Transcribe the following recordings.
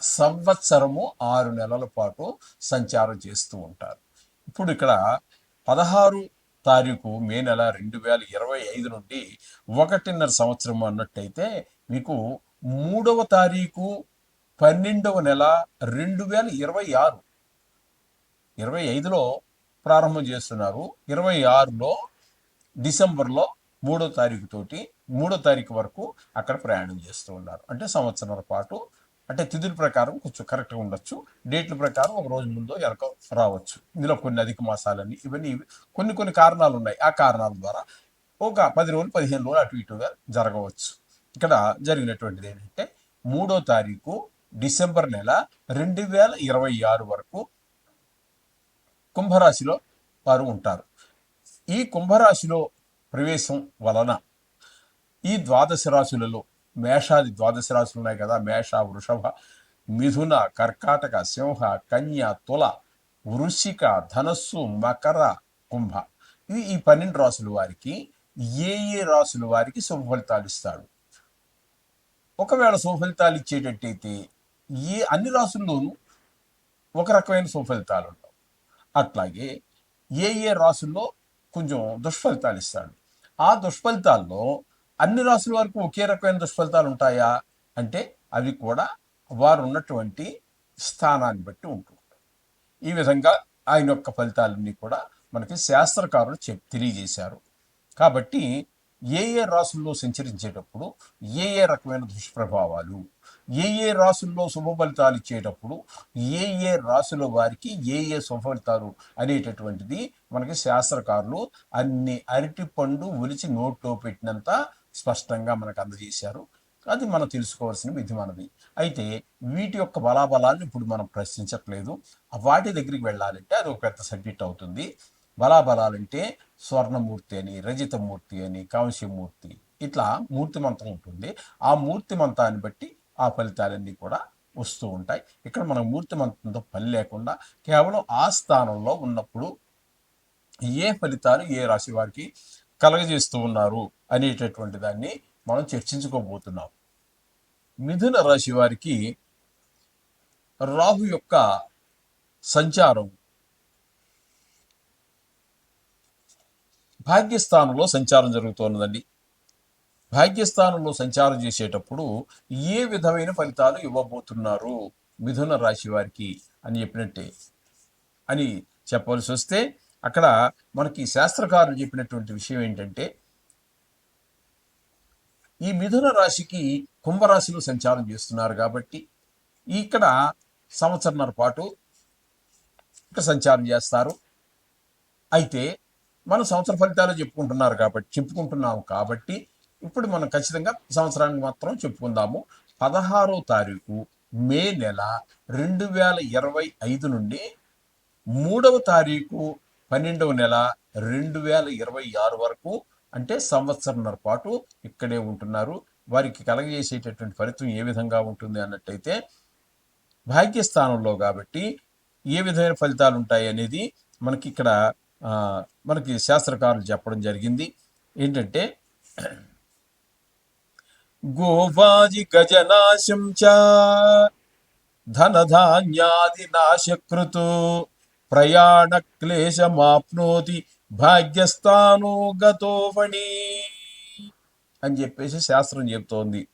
సంవత్సరము ఆరు నెలల పాటు సంచారం చేస్తూ ఉంటారు. ఇప్పుడు ఇక్కడ పదహారు తారీఖు మే నెల రెండు వేల ఇరవై ఐదు నుండి ఒకటిన్నర సంవత్సరం అన్నట్టయితే మీకు మూడవ తారీఖు పన్నెండవ నెల రెండు వేల ఇరవై ఆరు. ఇరవై ఐదులో ప్రారంభం చేస్తున్నారు. ఇరవై ఆరులో డిసెంబర్లో మూడో తారీఖు తోటి మూడో తారీఖు వరకు అక్కడ ప్రయాణం చేస్తూ ఉన్నారు. అంటే సంవత్సరాల పాటు అంటే తిథుల ప్రకారం కొంచెం కరెక్ట్గా ఉండొచ్చు. డేట్ల ప్రకారం ఒక రోజు ముందో వెనక రావచ్చు. ఇందులో కొన్ని అధిక మాసాలని ఇవన్నీ కొన్ని కొన్ని కారణాలు ఉన్నాయి. ఆ కారణాల ద్వారా ఒక పది రోజులు పదిహేను రోజులు అటు ఇటుగా జరగవచ్చు. ఇక్కడ జరిగినటువంటిది ఏంటంటే మూడో తారీఖు డిసెంబర్ నెల రెండు వేల ఇరవై ఆరు వరకు కుంభరాశిలో వారు ఉంటారు. ఈ కుంభరాశిలో ప్రవేశం వలన ఈ ద్వాదశ రాశులలో మేషాది ద్వాదశ రాశులు ఉన్నాయి కదా మేష వృషభ మిథున కర్కాటక సింహ కన్య తుల వృషిక ధనస్సు మకర కుంభ. ఇది ఈ పన్నెండు రాసుల వారికి ఏ ఏ రాసుల వారికి శుభ ఫలితాలు ఇస్తాడు ఒకవేళ శుభ ఫలితాలు ఇచ్చేటట్టయితే ఏ అన్ని రాసుల్లోనూ ఒక రకమైన శుభ ఫలితాలు ఉంటాయి అట్లాగే ఏ ఏ రాసుల్లో కొంచెం దుష్ఫలితాలు ఇస్తాడు ఆ దుష్ఫలితాల్లో అన్ని రాసుల వరకు ఒకే రకమైన దుష్ఫలితాలు ఉంటాయా? అంటే అవి కూడా వారు ఉన్నటువంటి స్థానాన్ని బట్టి ఉంటుంది. ఈ విధంగా ఆయన యొక్క ఫలితాలన్నీ కూడా మనకి శాస్త్రకారులు చెప్ తెలియజేశారు. కాబట్టి ఏ ఏ రాసుల్లో సంచరించేటప్పుడు ఏ ఏ రకమైన దుష్ప్రభావాలు ఏ ఏ రాసుల్లో శుభ ఫలితాలు ఇచ్చేటప్పుడు ఏ ఏ రాసుల వారికి ఏ ఏ శుభ ఫలితాలు అనేటటువంటిది మనకి శాస్త్రకారులు అన్ని అరటి పండు ఒలిచి నోట్లో పెట్టినంత స్పష్టంగా మనకు అందజేశారు. అది మనం తెలుసుకోవాల్సిన విధి మనది అయితే వీటి యొక్క బలాబలాన్ని ఇప్పుడు మనం ప్రశ్నించట్లేదు. వాటి దగ్గరికి వెళ్ళాలంటే అది ఒక పెద్ద సబ్జెక్ట్ అవుతుంది. బలాబలాలంటే స్వర్ణమూర్తి అని రజితమూర్తి అని కాంస్యమూర్తి ఇట్లా మూర్తిమంతం ఉంటుంది. ఆ మూర్తిమంతాన్ని బట్టి ఆ ఫలితాలన్నీ కూడా వస్తూ ఉంటాయి. ఇక్కడ మనం మూర్తిమంతంతో పని లేకుండా కేవలం ఆ స్థానంలో ఉన్నప్పుడు ఏ ఫలితాలు ఏ రాశి వారికి కలగజేస్తూ ఉన్నారు అనేటటువంటి దాన్ని మనం చర్చించుకోబోతున్నాం. మిథున రాశి వారికి రాహు యొక్క సంచారం భాగ్యస్థానంలో సంచారం జరుగుతున్నదండి భాగ్యస్థానంలో సంచారం చేసేటప్పుడు ఏ విధమైన ఫలితాలు ఇవ్వబోతున్నారు మిథున రాశి వారికి అని చెప్పినట్టే అని చెప్పవలసి వస్తే అక్కడ మనకి శాస్త్రకారులు చెప్పినటువంటి విషయం ఏంటంటే ఈ మిథున రాశికి కుంభరాశిలో సంచారం చేస్తున్నారు కాబట్టి ఇక్కడ సంవత్సరంన్నర పాటు ఇక్కడ సంచారం చేస్తారు. అయితే మనం సంవత్సర ఫలితాలు చెప్పుకుంటున్నారు కాబట్టి చెప్పుకుంటున్నాము కాబట్టి ఇప్పుడు మనం ఖచ్చితంగా సంవత్సరానికి మాత్రం చెప్పుకుందాము. పదహారో తారీఖు మే నెల రెండు వేల ఇరవై ఐదు నుండి మూడవ తారీఖు పన్నెండవ నెల రెండు వేల ఇరవై ఆరు వరకు అంటే సంవత్సరంన్నర పాటు ఇక్కడే ఉంటున్నారు. వారికి కలగజేసేటటువంటి ఫలితం ఏ విధంగా ఉంటుంది అన్నట్టయితే భాగ్యస్థానంలో కాబట్టి ఏ విధమైన ఫలితాలు ఉంటాయి అనేది మనకి ఇక్కడ మనకి శాస్త్రకారులు చెప్పడం జరిగింది. ఏంటంటే గోవాజి గజనాశం చ ధనధాన్యాది నాశకృతు ప్రయాణ క్లేశమాప్నోతి భాగ్యస్థానో గతో అని చెప్పేసి శాస్త్రం చెప్తోంది.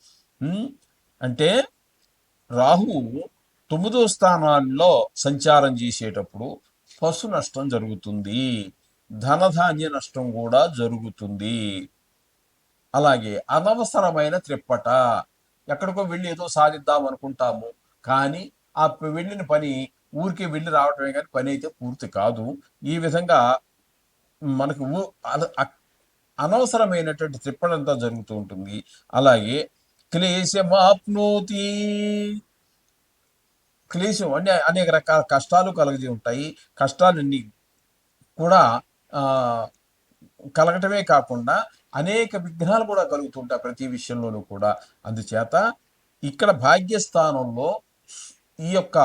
అంటే రాహు తొమ్మిదో స్థానాల్లో సంచారం చేసేటప్పుడు పశు నష్టం జరుగుతుంది. ధనధాన్య నష్టం కూడా జరుగుతుంది. అలాగే అనవసరమైన త్రిప్పట. ఎక్కడికో వెళ్ళి ఏదో సాధిద్దాం అనుకుంటాము. కానీ ఆ వెళ్ళిన పని ఊరికే వెళ్ళి రావటమే కానీ పని అయితే పూర్తి కాదు. ఈ విధంగా మనకు అనవసరమైనటువంటి త్రిప్పడంతా జరుగుతూ ఉంటుంది. అలాగే క్లేశమాప్నోతి. క్లేశం అంటే అనేక రకాల కష్టాలు కలిగి ఉంటాయి. కష్టాలన్నీ కూడా కలగటమే కాకుండా అనేక విఘ్నాలు కూడా కలుగుతుంటాయి ప్రతి విషయంలోనూ కూడా. అందుచేత ఇక్కడ భాగ్యస్థానంలో ఈ యొక్క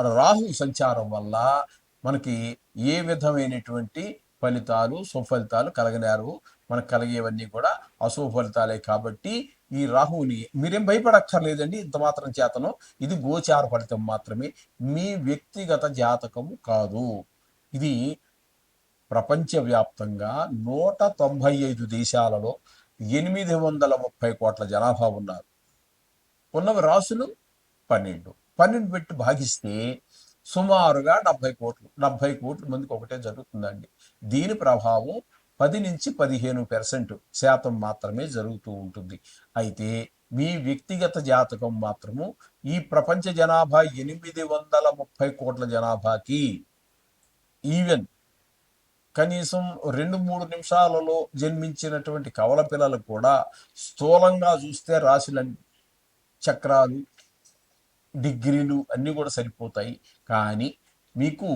రాహు సంచారం వల్ల మనకి ఏ విధమైనటువంటి ఫలితాలు సుఫలితాలు కలగనారు మనకు కలిగేవన్నీ కూడా అశుభ ఫలితాలే కాబట్టి ఈ రాహువుని మీరేం భయపడక్కర్లేదండి. ఇంత మాత్రం చేతను. ఇది గోచార ఫలితం మాత్రమే. మీ వ్యక్తిగత జాతకము కాదు. ఇది ప్రపంచవ్యాప్తంగా నూట తొంభై ఐదు దేశాలలో ఎనిమిది వందల ముప్పై కోట్ల జనాభా ఉన్నారు. ఉన్నవి రాసులు పన్నెండు. పన్నెండు పెట్టి భాగిస్తే సుమారుగా డెబ్బై కోట్లు డెబ్బై కోట్ల మందికి ఒకటే జరుగుతుందండి. దీని ప్రభావం పది నుంచి పదిహేను పెర్సెంట్ శాతం మాత్రమే జరుగుతూ ఉంటుంది. అయితే మీ వ్యక్తిగత జాతకం మాత్రము ఈ ప్రపంచ జనాభా ఎనిమిది వందల ముప్పై కోట్ల జనాభాకి ఈవెన్ కనీసం రెండు మూడు నిమిషాలలో జన్మించినటువంటి కవల పిల్లలకు కూడా స్థూలంగా చూస్తే రాశుల చక్రాలు డిగ్రీలు అన్నీ కూడా సరిపోతాయి. కానీ మీకు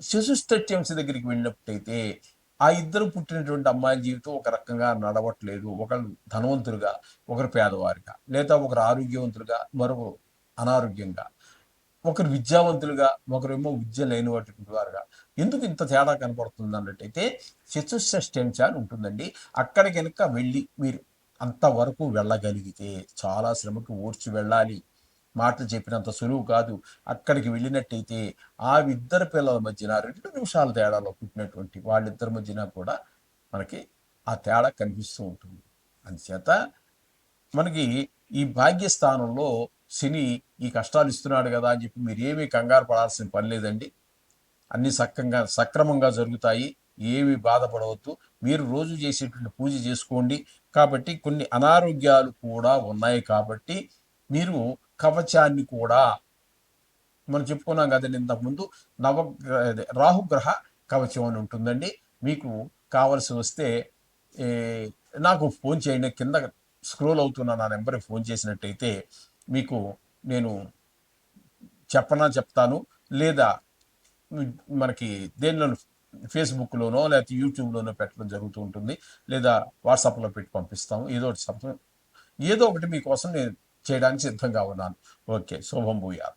శిశుస్థత్యంశ దగ్గరికి వెళ్ళినప్పుడైతే ఆ ఇద్దరు పుట్టినటువంటి అమ్మాయిల జీవితం ఒక రకంగా నడవట్లేదు. ఒకరు ధనవంతులుగా ఒకరు పేదవారిగా లేదా ఒకరు ఆరోగ్యవంతులుగా మరొకరు అనారోగ్యంగా ఒకరు విద్యావంతులుగా ఒకరేమో విద్య లేనివాటి వారుగా. ఎందుకు ఇంత తేడా కనపడుతుంది అన్నట్టయితే చతుషష్ఠ్యంశ అని ఉంటుందండి. అక్కడ కనుక వెళ్ళి మీరు అంతవరకు వెళ్ళగలిగితే చాలా శ్రమకు ఓడ్చి వెళ్ళాలి. మాటలు చెప్పినంత సులువు కాదు. అక్కడికి వెళ్ళినట్టయితే ఆ ఇద్దరు పిల్లల మధ్యన రెండు నిమిషాల తేడాలో పుట్టినటువంటి వాళ్ళిద్దరి మధ్యన కూడా మనకి ఆ తేడా కనిపిస్తూ ఉంటుంది. అందుచేత మనకి ఈ భాగ్యస్థానంలో శని ఈ కష్టాలు ఇస్తున్నాడు కదా అని చెప్పి మీరు ఏమీ కంగారు పడాల్సిన పని లేదండి. అన్ని సక్రంగా సక్రమంగా జరుగుతాయి. ఏమి బాధపడవద్దు. మీరు రోజు చేసేటువంటి పూజ చేసుకోండి. కాబట్టి కొన్ని అనారోగ్యాలు కూడా ఉన్నాయి కాబట్టి మీరు కవచాన్ని కూడా మనం చెప్పుకున్నాం కదండి ఇంతకుముందు నవగ్రహ రాహుగ్రహ కవచం అని ఉంటుందండి. మీకు కావలసి వస్తే నాకు ఫోన్ చేయండి. కింద స్క్రోల్ అవుతున్న నా నెంబర్కి ఫోన్ చేసినట్టయితే మీకు నేను చెప్పనా చెప్తాను. లేదా మనకి దేనిలో ఫేస్బుక్లోనో లేకపోతే యూట్యూబ్లోనో పెట్టడం జరుగుతూ ఉంటుంది. లేదా వాట్సాప్లో పెట్టి పంపిస్తాము. ఏదో ఒకటి ఏదో ఒకటి మీకోసం నేను చేయడానికి సిద్ధంగా ఉన్నాను. ఓకే. శుభం భూయాత్.